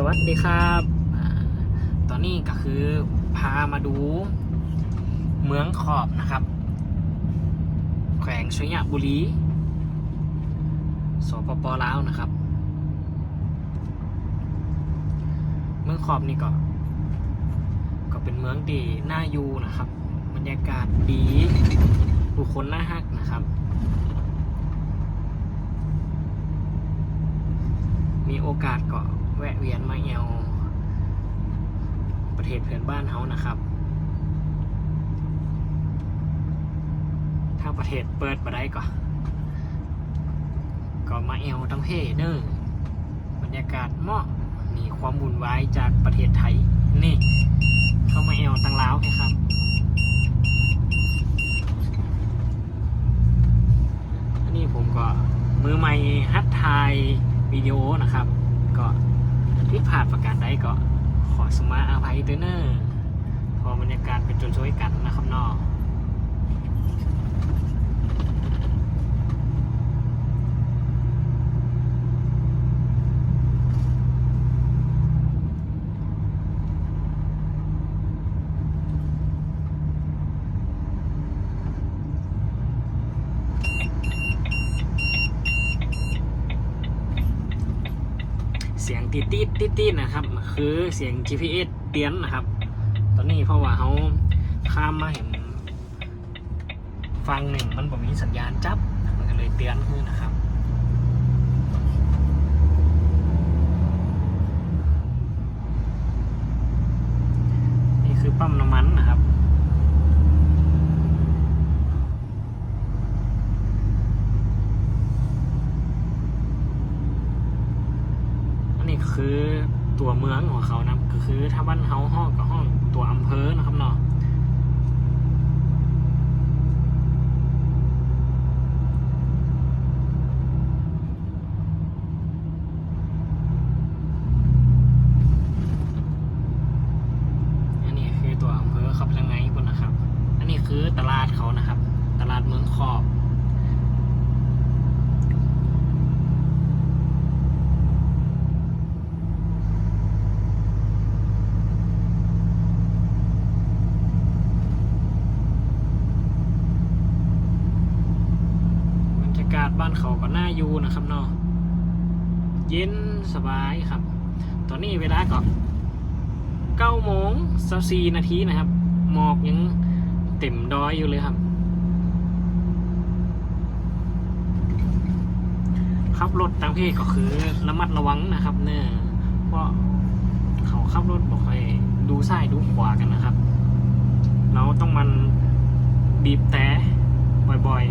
สวัสดีครับอตอนนี้ก็คือพามาดูเมืองขอบนะครับ แขวงชยบุรี สปปลาวนะครับ เมืองขอบนี่ก็ ก็เป็นเมืองที่น่าอยู่นะครับ บรรยากาศดี ผู้คนน่าฮักนะครับ โอกาสก็แวะเวียนมาเอวประเทศเพื่อนบ้านเฮานะครับ ถ้าประเทศเปิดมาได้ก็ก็มาเอวทั้งเพเนอร์บรรยากาศเหมาะมีความวุ่นวายจากประเทศไทย นี่ เข้ามาเอวตังลาวแค่ครับอันนี้ผมก็มือใหม่ฮัดทย วิดีโอนะครับ ก็ที่ผ่านประการใดก็ขอสมาอาภัยเตอร์เนอร์พอบรรยากาศเป็นจนช่วยกันนะครับเนอกเสียงติดติดติดติดนะครับ คือเสียง GPS เตือนนะครับ ตอนนี้เพราะว่าเขาข้ามมาเห็นฟังหนึ่งมันบ่มีสัญญาณจับ มันก็เลยเตือนขึ้นนะครับนี่คือปั๊มน้ำมันนะ คือตัวเมืองของเขานะก็คือถ้าบ้านเฮาห้องกับห้องตัวอำเภอนะครับเนาะอันนี้คือตัวอำเภอครับยังไงคุณนะครับอันนี้คือตลาดเขานะครับ ตลาดเมืองขอบรรยากาศบ้านเขาก็น่าอยู่นะครับเนาะเย็นสบายครับ ตอนนี้เวลาก็เก้าโมงสสี่นาทีนะครับ หมอกยังเต็มดอยอยู่เลยครับ ขับรถทางเพศก็คือระมัดระวังนะครับ เนี่ยเพราะเขาขับรถบอกให้ดูซ้ายดูขวากันนะครับ เราต้องมันบีบแต่บ่อย